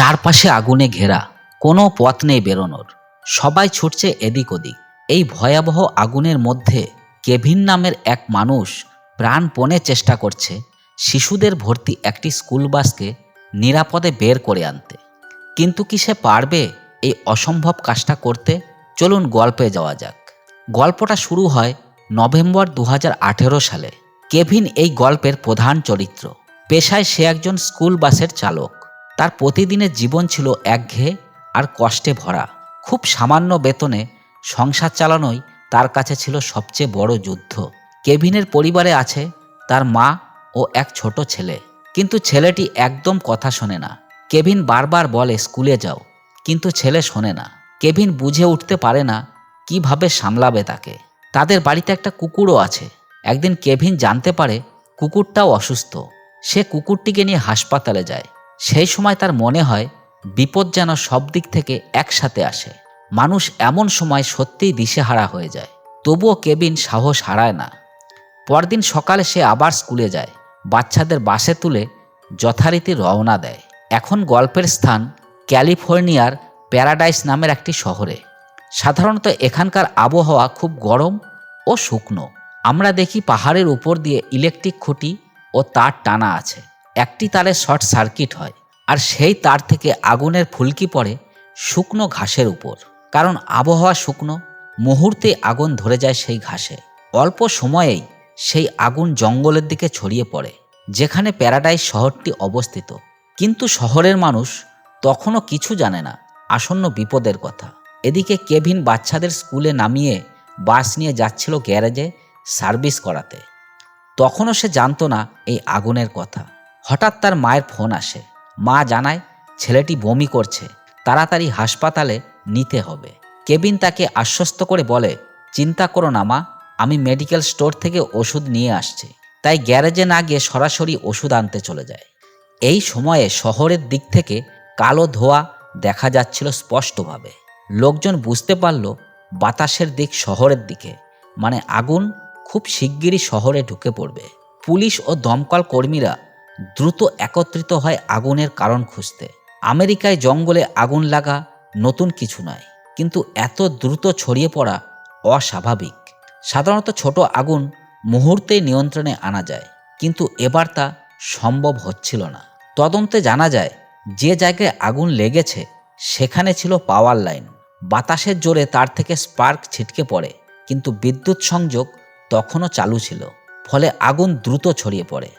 চারপাশে আগুনে ঘেরা, কোনো পথ নেই বেরোনোর। সবাই ছুটছে এদিক ওদিক। এই ভয়াবহ আগুনের মধ্যে কেভিন নামের এক মানুষ প্রাণপণে চেষ্টা করছে শিশুদের ভর্তি একটি স্কুল বাসকে নিরাপদে বের করে আনতে। কিন্তু কি সে পারবে এই অসম্ভব কাজটা করতে? চলুন গল্পে যাওয়া যাক। গল্পটা শুরু হয় নভেম্বর দু হাজার আঠেরো সালে। কেভিন এই গল্পের প্রধান চরিত্র। পেশায় সে একজন স্কুল বাসের চালক। তার প্রতিদিনের জীবন ছিল একঘেয়ে আর কষ্টে ভরা। খুব সামান্য বেতনে সংসার চালানোই তার কাছে ছিল সবচেয়ে বড় যুদ্ধ। কেভিনের পরিবারে আছে তার মা ও এক ছোট ছেলে। কিন্তু ছেলেটি একদম কথা শোনে না। কেভিন বারবার বলে, স্কুলে যাও। কিন্তু ছেলে শোনে না। কেভিন বুঝে উঠতে পারে না কীভাবে সামলাবে তাকে। তাদের বাড়িতে একটা কুকুরও আছে। একদিন কেভিন জানতে পারে কুকুরটাও অসুস্থ। সে কুকুরটিকে নিয়ে হাসপাতালে যায়। সেই সময় তার মনে হয়, বিপদ যেন সব দিক থেকে একসাথে আসে। মানুষ এমন সময় সত্যিই দিশেহারা হয়ে যায়। তবুও কেবিন সাহস হারায় না। পরদিন সকালে সে আবার স্কুলে যায়। বাচ্চাদের বাসে তুলে যথারীতি রওনা দেয়। এখন গল্পের স্থান ক্যালিফোর্নিয়ার প্যারাডাইস নামের একটি শহরে। সাধারণত এখানকার আবহাওয়া খুব গরম ও শুকনো। আমরা দেখি পাহাড়ের উপর দিয়ে ইলেকট্রিক খুঁটি ও তার টানা আছে। একটি তারে শর্ট সার্কিট হয় আর সেই তার থেকে আগুনের ফুলকি পড়ে শুকনো ঘাসের উপর। কারণ আবহাওয়া শুকনো মুহূর্তে আগুন ধরে যায় সেই ঘাসে। অল্প সময়েই সেই আগুন জঙ্গলের দিকে ছড়িয়ে পড়ে, যেখানে প্যারাডাইস শহরটি অবস্থিত। কিন্তু শহরের মানুষ তখনও কিছু জানে না, আসন্ন বিপদের কথা। এদিকে কেভিন বাচ্চাদের স্কুলে নামিয়ে বাস নিয়ে যাচ্ছিল গ্যারেজে সার্ভিস করাতে। তখনও সে জানতো না এই আগুনের কথা। হঠাৎ তার মায়ের ফোন আসে। মা জানায়, ছেলেটি বমি করছে, তাড়াতাড়ি হাসপাতালে নিতে হবে। কেবিন তাকে আশ্বস্ত করে বলে, চিন্তা করো না মা, আমি মেডিকেল স্টোর থেকে ওষুধ নিয়ে আসছি। তাই গ্যারেজে না গিয়ে সরাসরি ওষুধ আনতে চলে যায়। এই সময়ে শহরের দিক থেকে কালো ধোয়া দেখা যাচ্ছিল স্পষ্টভাবে। লোকজন বুঝতে পারল, বাতাসের দিক শহরের দিকে মানে আগুন খুব শিগগিরই শহরে ঢুকে পড়বে। পুলিশ ও দমকল কর্মীরা দ্রুত একত্রিত হয় আগুনের কারণ খুঁজতে। আমেরিকায় জঙ্গলে আগুন লাগা নতুন কিছু নয়, কিন্তু এত দ্রুত ছড়িয়ে পড়া অস্বাভাবিক। সাধারণত ছোট আগুন মুহূর্তে নিয়ন্ত্রণে আনা যায়, কিন্তু এবার তা সম্ভব হচ্ছিল না। তদন্তে জানা যায়, যে জায়গায় আগুন লেগেছে, সেখানে ছিল পাওয়ার লাইন। বাতাসের জোরে তার থেকে স্পার্ক ছিটকে পড়ে, কিন্তু বিদ্যুৎ সংযোগ তখনও চালু ছিল, ফলে আগুন দ্রুত ছড়িয়ে পড়ে।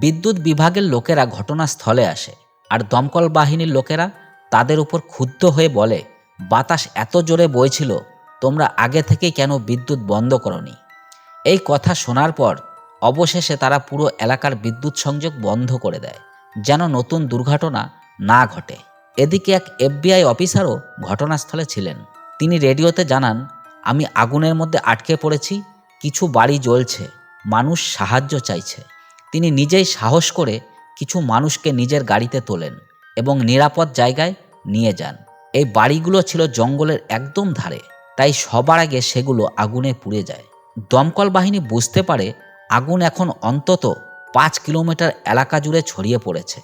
বিদ্যুৎ বিভাগের লোকেরা ঘটনাস্থলে আসে, আর দমকল বাহিনীর লোকেরা তাদের উপর ক্ষুব্ধ হয়ে বলে, বাতাস এত জোরে বইছিল, তোমরা আগে থেকেই কেন বিদ্যুৎ বন্ধ করনি? এই কথা শোনার পর অবশেষে তারা পুরো এলাকার বিদ্যুৎ সংযোগ বন্ধ করে দেয়, যেন নতুন দুর্ঘটনা না ঘটে। এদিকে এক এফবিআই অফিসারও ঘটনাস্থলে ছিলেন। তিনি রেডিওতে জানান, আমি আগুনের মধ্যে আটকে পড়েছি, কিছু বাড়ি জ্বলছে, মানুষ সাহায্য চাইছে। তিনি নিজেই সাহস করে কিছু মানুষকে নিজের গাড়িতে তোলেন এবং নিরাপদ জায়গায় নিয়ে যান। এই বাড়িগুলো ছিল জঙ্গলের একদম ধারে, তাই সবার আগে সেগুলো আগুনে পুড়ে যায়। দমকল বাহিনী বুঝতে পারে আগুন এখন অন্তত পাঁচ কিলোমিটার এলাকা জুড়ে ছড়িয়ে পড়েছে।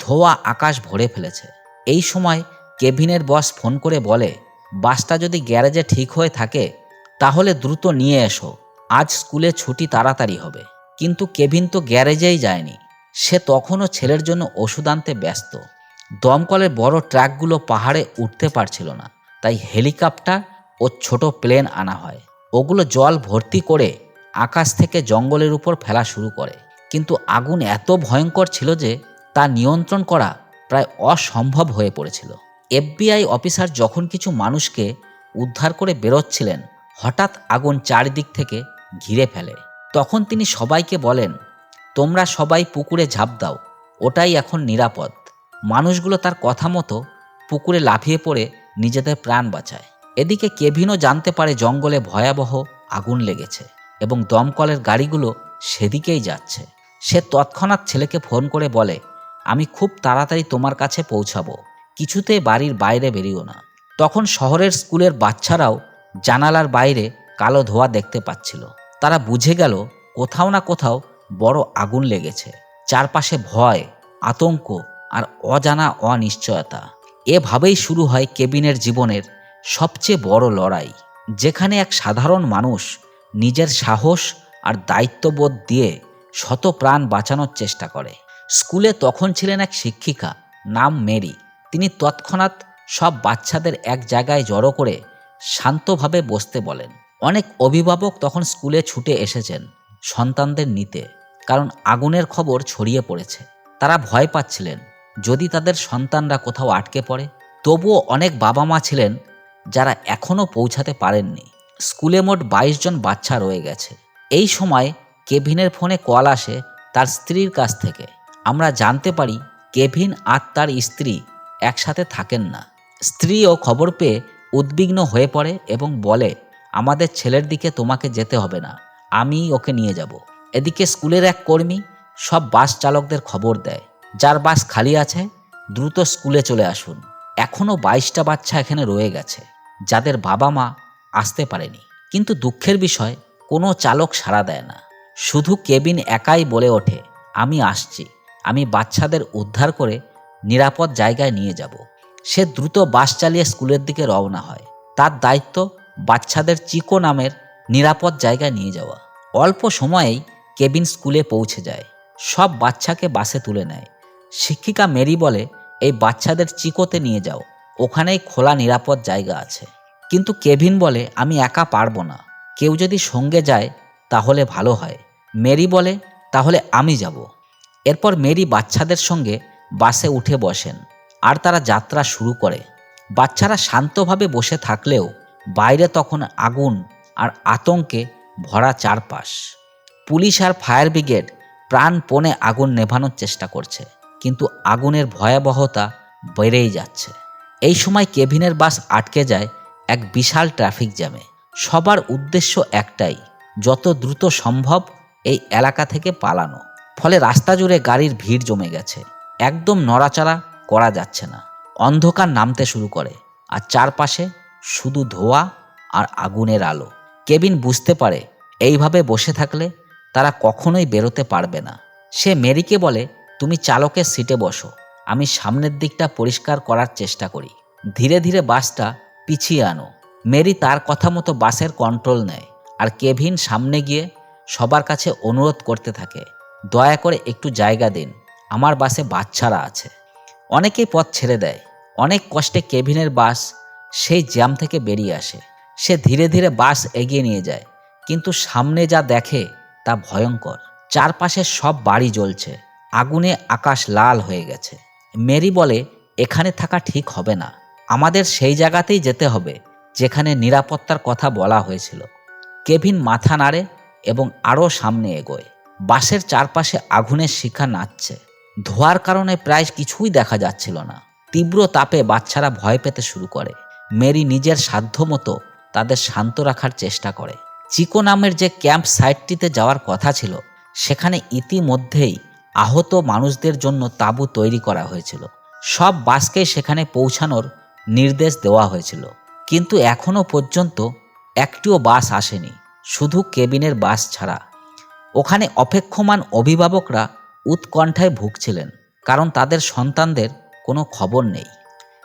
ধোয়া আকাশ ভরে ফেলেছে। এই সময় কেভিনের বস ফোন করে বলে, বাসটা যদি গ্যারেজে ঠিক হয়ে থাকে, তাহলে দ্রুত নিয়ে এসো। আজ স্কুলে ছুটি তাড়াতাড়ি হবে। কিন্তু কেভিন তো গ্যারেজেই যায়নি। সে তখনও ছেলের জন্য ওষুধ আনতে ব্যস্ত। দমকলের বড় ট্রাকগুলো পাহাড়ে উঠতে পারছিল না, তাই হেলিকপ্টার ও ছোট প্লেন আনা হয়। ওগুলো জল ভর্তি করে আকাশ থেকে জঙ্গলের উপর ফেলা শুরু করে। কিন্তু আগুন এত ভয়ঙ্কর ছিল যে তা নিয়ন্ত্রণ করা প্রায় অসম্ভব হয়ে পড়েছিল। এফবিআই অফিসার যখন কিছু মানুষকে উদ্ধার করে বেরোচ্ছিলেন, হঠাৎ আগুন চারিদিক থেকে ঘিরে ফেলে। তখন তিনি সবাইকে বলেন, তোমরা সবাই পুকুরে ঝাঁপ দাও, ওটাই এখন নিরাপদ। মানুষগুলো তার কথা মতো পুকুরে লাফিয়ে পড়ে নিজেদের প্রাণ বাঁচায়। এদিকে কেভিনও জানতে পারে জঙ্গলে ভয়াবহ আগুন লেগেছে এবং দমকলের গাড়িগুলো সেদিকেই যাচ্ছে। সে তৎক্ষণাৎ ছেলেকে ফোন করে বলে, আমি খুব তাড়াতাড়ি তোমার কাছে পৌঁছাবো, কিছুতেই বাড়ির বাইরে বেরিও না। তখন শহরের স্কুলের বাচ্চারাও জানালার বাইরে কালো ধোয়া দেখতে পাচ্ছিল। তারা বুঝে গেল কোথাও না কোথাও বড় আগুন লেগেছে। চারপাশে ভয়, আতঙ্ক আর অজানা অনিশ্চয়তা। এভাবেই শুরু হয় কেবিনের জীবনের সবচেয়ে বড় লড়াই, যেখানে এক সাধারণ মানুষ নিজের সাহস আর দায়িত্ববোধ দিয়ে শত প্রাণ বাঁচানোর চেষ্টা করে। স্কুলে তখন ছিলেন এক শিক্ষিকা নাম মেরি। তিনি তৎক্ষণাৎ সব বাচ্চাদের এক জায়গায় জড়ো করে শান্তভাবে বসতে বলেন। অনেক অভিভাবক তখন স্কুলে ছুটে এসেছেন সন্তানদের নিতে, কারণ আগুনের খবর ছড়িয়ে পড়েছে। তারা ভয় পাচ্ছিলেন, যদি তাদের সন্তানরা কোথাও আটকে পড়ে। তবুও অনেক বাবা মা ছিলেন যারা এখনও পৌঁছাতে পারেননি। স্কুলে মোট বাইশ জন বাচ্চা রয়ে গেছে। এই সময় কেভিনের ফোনে কল আসে তার স্ত্রীর কাছ থেকে। আমরা জানতে পারি কেভিন আর তার স্ত্রী একসাথে থাকেন না। স্ত্রীও খবর পেয়ে উদ্বিগ্ন হয়ে পড়ে এবং বলে আমাদের ছেলের দিকে তোমাকে যেতে হবে না, আমি ওকে নিয়ে যাব। এদিকে স্কুলের এক কর্মী সব বাস চালকদের খবর দেয়। যার বাস খালি আছে, দ্রুত স্কুলে চলে আসুন। এখনও বাইশটা বাচ্চা এখানে রয়ে গেছে, যাদের বাবা মা আসতে পারেনি। কিন্তু দুঃখের বিষয়, কোনো চালক সাড়া দেয় না। শুধু কেবিন একাই বলে ওঠে, আমি আসছি, আমি বাচ্চাদের উদ্ধার করে নিরাপদ জায়গায় নিয়ে যাব। সে দ্রুত বাস চালিয়ে স্কুলের দিকে রওনা হয়। তার দায়িত্ব বাচ্চাদের চিকো নামের নিরাপদ জায়গায় নিয়ে যাওয়া। অল্প সময়েই কেবিন স্কুলে পৌঁছে যায়। সব বাচ্চাকে বাসে তুলে নেয়। শিক্ষিকা মেরি বলে, এই বাচ্চাদের চিকোতে নিয়ে যাও। ওখানেই খোলা নিরাপদ জায়গা আছে। কিন্তু কেভিন বলে, আমি একা পারব না। কেউ যদি সঙ্গে যায়, তাহলে ভালো হয়। মেরি বলে, তাহলে আমি যাব। এরপর মেরি বাচ্চাদের সঙ্গে বাসে উঠে বসেন। আর তারা যাত্রা শুরু করে। বাচ্চারা শান্তভাবে বসে থাকলেও বাইরে তখন আগুন আর আতঙ্কে ভরা চারপাশ। পুলিশ আর ফায়ার ব্রিগেড প্রাণপণে আগুন নেভানোর চেষ্টা করছে, কিন্তু আগুনের ভয়াবহতা বেড়েই যাচ্ছে। এই সময় কেভিনের বাস আটকে যায় এক বিশাল ট্রাফিক জ্যামে। সবার উদ্দেশ্য একটাই, যত দ্রুত সম্ভব এই এলাকা থেকে পালানো। ফলে রাস্তা জুড়ে গাড়ির ভিড় জমে গেছে। একদম নড়াচড়া করা যাচ্ছে না। অন্ধকার নামতে শুরু করে, আর চারপাশে শুধু ধোয়া আর আগুনের আলো। কেবিন বুঝতে পারে, এইভাবে বসে থাকলে তারা কখনোই বেরোতে পারবে না। সে মেরিকে বলে, তুমি চালকের সিটে বসো, আমি সামনের দিকটা পরিষ্কার করার চেষ্টা করি। ধীরে ধীরে বাসটা পিছিয়ে আনো। মেরি তার কথা মতো বাসের কন্ট্রোল নেয় আর কেভিন সামনে গিয়ে সবার কাছে অনুরোধ করতে থাকে, দয়া করে একটু জায়গা দিন, আমার বাসে বাচ্চারা আছে। অনেকেই পথ ছেড়ে দেয়। অনেক কষ্টে কেভিনের বাস সেই জ্যাম থেকে বেরিয়ে আসে। সে ধীরে ধীরে বাস এগিয়ে নিয়ে যায়, কিন্তু সামনে যা দেখে তা ভয়ঙ্কর। চারপাশে সব বাড়ি জ্বলছে, আগুনে আকাশ লাল হয়ে গেছে। মেরি বলে, এখানে থাকা ঠিক হবে না। আমাদের সেই জায়গাতেই যেতে হবে, যেখানে নিরাপত্তার কথা বলা হয়েছিল। কেভিন মাথা নাড়ে এবং আরও সামনে এগোয়। বাসের চারপাশে আগুনের শিখা নাচছে। ধোয়ার কারণে প্রায় কিছুই দেখা যাচ্ছিল না। তীব্র তাপে বাচ্চারা ভয় পেতে শুরু করে। মেরি নিজের সাধ্যমতো তাদের শান্ত রাখার চেষ্টা করে। চিকো নামের যে ক্যাম্প সাইটটিতে যাওয়ার কথা ছিল, সেখানে ইতিমধ্যেই আহত মানুষদের জন্য তাঁবু তৈরি করা হয়েছিল। সব বাসকে সেখানে পৌঁছানোর নির্দেশ দেওয়া হয়েছিল। কিন্তু এখনও পর্যন্ত একটিও বাস আসেনি, শুধু কেবিনের বাস ছাড়া। ওখানে অপেক্ষমান অভিভাবকরা উৎকণ্ঠায় ভুগছিলেন, কারণ তাদের সন্তানদের কোনো খবর নেই।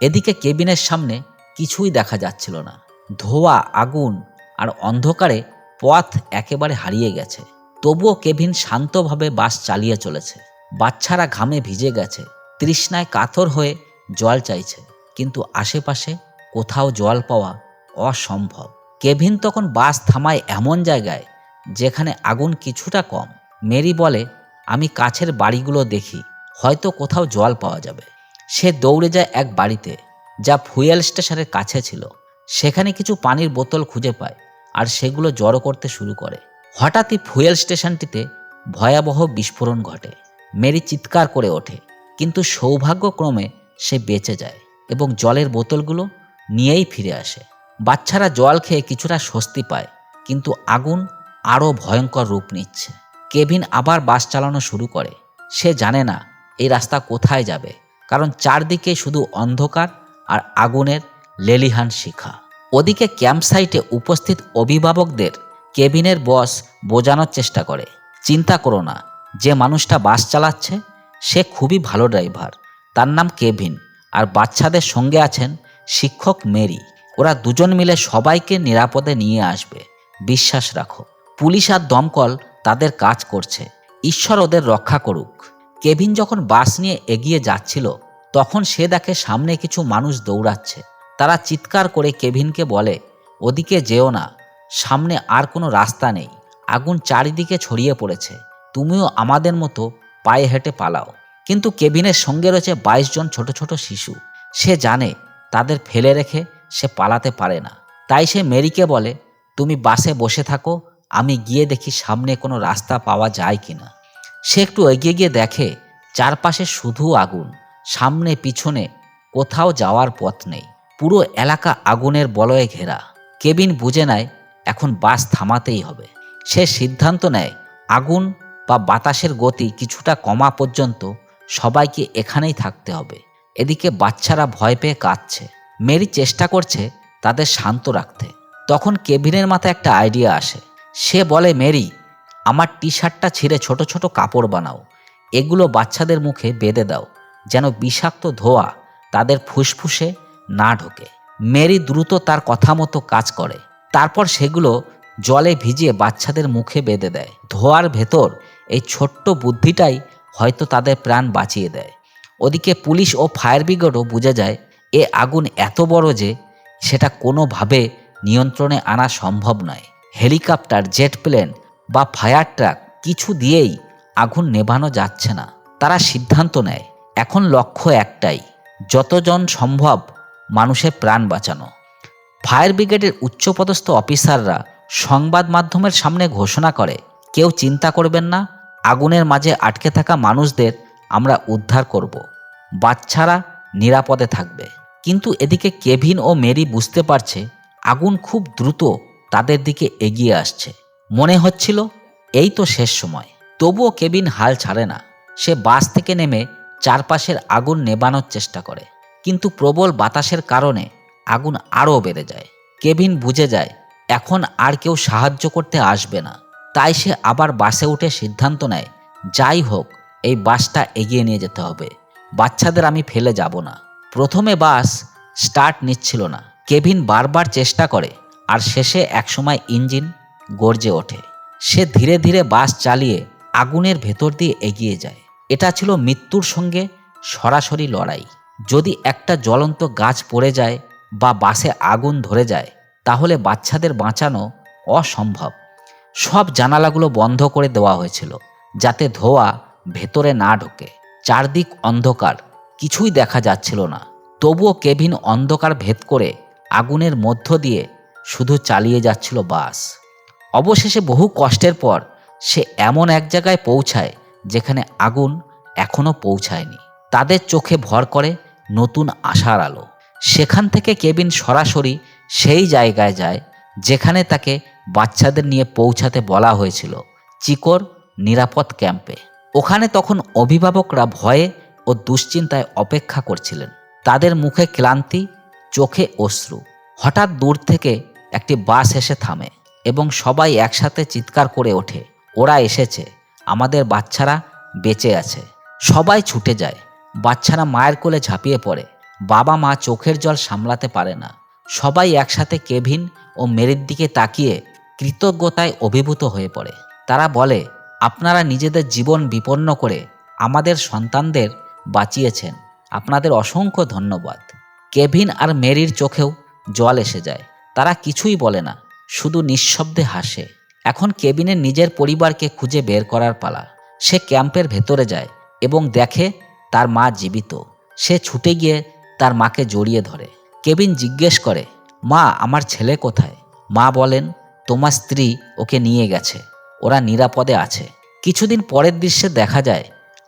এদিকে কেবিনের সামনে কিছুই দেখা যাচ্ছিল না। ধোয়া, আগুন আর অন্ধকারে পথ একেবারে হারিয়ে গেছে। তবুও কেভিন শান্তভাবে বাস চালিয়ে চলেছে। বাচ্চারা ঘামে ভিজে গেছে। তৃষ্ণায় কাতর হয়ে জল চাইছে। কিন্তু আশেপাশে কোথাও জল পাওয়া অসম্ভব। কেভিন তখন বাস থামায় এমন জায়গায় যেখানে আগুন কিছুটা কম। মেরি বলে, আমি কাছের বাড়িগুলো দেখি। হয়তো কোথাও জল পাওয়া যাবে। সে দৌড়ে যায় এক বাড়িতে। যা ফুয়েল স্টেশনের কাছে ছিল। সেখানে কিছু পানির বোতল খুঁজে পায় আর সেগুলো জড়ো করতে শুরু করে। হঠাৎই ফুয়েল স্টেশনটিতে ভয়াবহ বিস্ফোরণ ঘটে। মেরি চিৎকার করে ওঠে, কিন্তু সৌভাগ্যক্রমে সে বেঁচে যায় এবং জলের বোতলগুলো নিয়েই ফিরে আসে। বাচ্চারা জল খেয়ে কিছুটা স্বস্তি পায়, কিন্তু আগুন আরও ভয়ঙ্কর রূপ নিচ্ছে। কেভিন আবার বাস চালানো শুরু করে। সে জানে না এই রাস্তা কোথায় যাবে, কারণ চারদিকে শুধু অন্ধকার আর আগুনের লেলিহান শিখা। ওদিকে ক্যাম্প সাইটে উপস্থিত অভিভাবকদের কেবিনের বস বোঝানোর চেষ্টা করে। চিন্তা করো না, যে মানুষটা বাস চালাচ্ছে, সে খুবই ভালো ড্রাইভার। তার নাম কেভিন আর বাচ্চাদের সঙ্গে আছেন শিক্ষক মেরি। ওরা দুজন মিলে সবাইকে নিরাপদে নিয়ে আসবে। বিশ্বাস রাখো, পুলিশ আর দমকল তাদের কাজ করছে। ঈশ্বর ওদের রক্ষা করুক। কেভিন যখন বাস নিয়ে এগিয়ে যাচ্ছিল তখন সে দেখে সামনে কিছু মানুষ দৌড়াচ্ছে। তারা চিৎকার করে কেভিনকে বলে, ওদিকে যেও না, সামনে আর কোনো রাস্তা নেই। আগুন চারিদিকে ছড়িয়ে পড়েছে। তুমিও আমাদের মতো পায়ে হেঁটে পালাও। কিন্তু কেবিনের সঙ্গে রয়েছে বাইশ জন ছোট ছোট শিশু। সে জানে তাদের ফেলে রেখে সে পালাতে পারে না। তাই সে মেরিকে বলে, তুমি বাসে বসে থাকো, আমি গিয়ে দেখি সামনে কোনো রাস্তা পাওয়া যায় কিনা। সে একটু এগিয়ে গিয়ে দেখে, চারপাশে শুধু আগুন। সামনে পিছনে কোথাও যাওয়ার পথ নেই। পুরো এলাকা আগুনের বলয়ে ঘেরা। কেবিন বুঝে নেয় এখন বাস থামাতেই হবে। সে সিদ্ধান্ত নেয়, আগুন বা বাতাসের গতি কিছুটা কমা পর্যন্ত সবাইকে এখানেই থাকতে হবে। এদিকে বাচ্চারা ভয় পেয়ে কাঁদছে। মেরি চেষ্টা করছে তাদের শান্ত রাখতে। তখন কেবিনের মাথায় একটা আইডিয়া আসে। সে বলে, মেরি, আমার টি শার্টটা ছিঁড়ে ছোট ছোট কাপড় বানাও। এগুলো বাচ্চাদের মুখে বেঁধে দাও। যেন বিষাক্ত ধোয়া তাদের ফুসফুসে না ঢোকে। মেরি দ্রুত তার কথা মতো কাজ করে। তারপর সেগুলো জলে ভিজিয়ে বাচ্চাদের মুখে বেঁধে দেয়। ধোয়ার ভেতর এই ছোট্ট বুদ্ধিটাই হয়তো তাদের প্রাণ বাঁচিয়ে দেয়। ওদিকে পুলিশ ও ফায়ার ব্রিগেডও বুঝে যায়, এ আগুন এত বড় যে সেটা কোনোভাবে নিয়ন্ত্রণে আনা সম্ভব নয়। হেলিকপ্টার, জেট প্লেন বা ফায়ার ট্রাক কিছু দিয়েই আগুন নেভানো যাচ্ছে না। তারা সিদ্ধান্ত নেয় এখন লক্ষ্য একটাই, যতজন সম্ভব মানুষের প্রাণ বাঁচানো। ফায়ার ব্রিগেডের উচ্চপদস্থ অফিসাররা সংবাদ মাধ্যমের সামনে ঘোষণা করে, কেউ চিন্তা করবেন না, আগুনের মাঝে আটকে থাকা মানুষদের আমরা উদ্ধার করব। বাচ্চারা নিরাপদে থাকবে। কিন্তু এদিকে কেভিন ও মেরি বুঝতে পারছে, আগুন খুব দ্রুত তাদের দিকে এগিয়ে আসছে। মনে হচ্ছিল, এই তো শেষ সময়। তবুও কেবিন হাল ছাড়ে না। সে বাস থেকে নেমে চারপাশের আগুন নেবানোর চেষ্টা করে। কিন্তু প্রবল বাতাসের কারণে আগুন আরও বেড়ে যায়। কেভিন বুঝে যায়, এখন আর কেউ সাহায্য করতে আসবে না। তাই সে আবার বাসে উঠে সিদ্ধান্ত নেয়, যাই হোক, এই বাসটা এগিয়ে নিয়ে যেতে হবে। বাচ্চাদের আমি ফেলে যাব না। প্রথমে বাস স্টার্ট নিচ্ছিল না। কেভিন বারবার চেষ্টা করে, আর শেষে একসময় ইঞ্জিন গর্জে ওঠে। সে ধীরে ধীরে বাস চালিয়ে আগুনের ভেতর দিয়ে এগিয়ে যায়। এটা ছিল মৃত্যুর সঙ্গে সরাসরি লড়াই। যদি একটা জ্বলন্ত গাছ পড়ে যায় বা বাসে আগুন ধরে যায়, তাহলে বাচ্চাদের বাঁচানো অসম্ভব। সব জানালাগুলো বন্ধ করে দেওয়া হয়েছিল, যাতে ধোয়া ভেতরে না ঢোকে। চারদিক অন্ধকার, কিছুই দেখা যাচ্ছিল না। তবুও কেভিন অন্ধকার ভেদ করে আগুনের মধ্য দিয়ে শুধু চালিয়ে যাচ্ছিল বাস। অবশেষে বহু কষ্টের পর সে এমন এক জায়গায় পৌঁছায় যেখানে আগুন এখনও পৌঁছায়নি। তাদের চোখে ভর করে নতুন আশার আলো। সেখান থেকে কেবিন সরাসরি সেই জায়গায় যায় যেখানে তাকে বাচ্চাদের নিয়ে পৌঁছাতে বলা হয়েছিল চিকর নিরাপদ ক্যাম্পে। ওখানে তখন অভিভাবকরা ভয়ে ও দুশ্চিন্তায় অপেক্ষা করছিলেন। তাদের মুখে ক্লান্তি, চোখে অশ্রু। হঠাৎ দূর থেকে একটি বাস এসে থামে এবং সবাই একসাথে চিৎকার করে ওঠে। ওরা এসেছে। আমাদের বাচ্চারা বেঁচে আছে। সবাই ছুটে যায়। বাচ্চারা মায়ের কোলে ঝাঁপিয়ে পড়ে। বাবা মা চোখের জল সামলাতে পারে না। সবাই একসাথে কেভিন ও মেরির দিকে তাকিয়ে কৃতজ্ঞতায় অভিভূত হয়ে পড়ে। তারা বলে, আপনারা নিজেদের জীবন বিপন্ন করে আমাদের সন্তানদের বাঁচিয়েছেন। আপনাদের অসংখ্য ধন্যবাদ। কেভিন আর মেরির চোখেও জল এসে যায়। তারা কিছুই বলে না, শুধু নিঃশব্দে হাসে। এখন কেবিনের নিজের পরিবারকে খুঁজে বের করার পালা। সে ক্যাম্পের ভেতরে যায় এবং দেখে তার মা জীবিত। সে ছুটে গিয়ে তার মাকে জড়িয়ে ধরে। কেবিন জিজ্ঞেস করে, মা, আমার ছেলে কোথায়? মা বলেন, তোমার স্ত্রী ওকে নিয়ে গেছে। ওরা নিরাপদে আছে। কিছুদিন পরের দৃশ্যে দেখা যায়,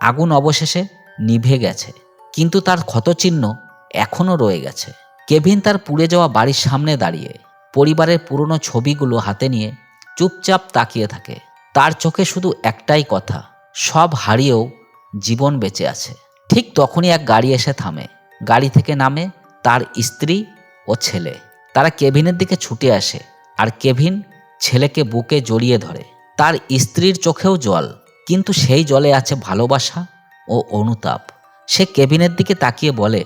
আগুন অবশেষে নিভে গেছে। কিন্তু তার ক্ষতচিহ্ন এখনও রয়ে গেছে। কেভিন তার পুড়ে যাওয়া বাড়ির সামনে দাঁড়িয়ে পরিবারের পুরনো ছবিগুলো হাতে নিয়ে চুপচাপ তাকিয়ে থাকে। তার চোখে শুধু একটাই কথা, সব হারিয়েও জীবন বেঁচে আছে। ঠিক তখনই এক গাড়ি এসে থামে। গাড়ি থেকে নামে তার স্ত্রী ও ছেলে। তারা কেভিনের দিকে ছুটে আসে আর কেভিন ছেলেকে বুকে জড়িয়ে ধরে। তার স্ত্রীর চোখেও জল, কিন্তু সেই জলে আছে ভালোবাসা ও অনুতাপ। সে কেবিনের দিকে তাকিয়ে বলে,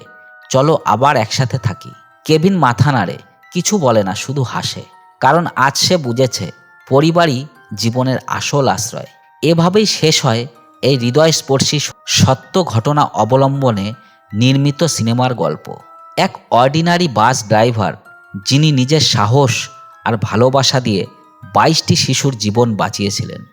চলো আবার একসাথে থাকি। কেবিন মাথা নাড়ে, কিছু বলে না, শুধু হাসে। কারণ আজ সে বুঝেছে পরিবারই জীবনের আসল আশ্রয়। এভাবেই শেষ হয় এই হৃদয়স্পর্শী সত্য ঘটনা অবলম্বনে নির্মিত সিনেমার গল্প। এক অর্ডিনারি বাস ড্রাইভার, যিনি নিজের সাহস আর ভালোবাসা দিয়ে বাইশটি শিশুর জীবন বাঁচিয়েছিলেন।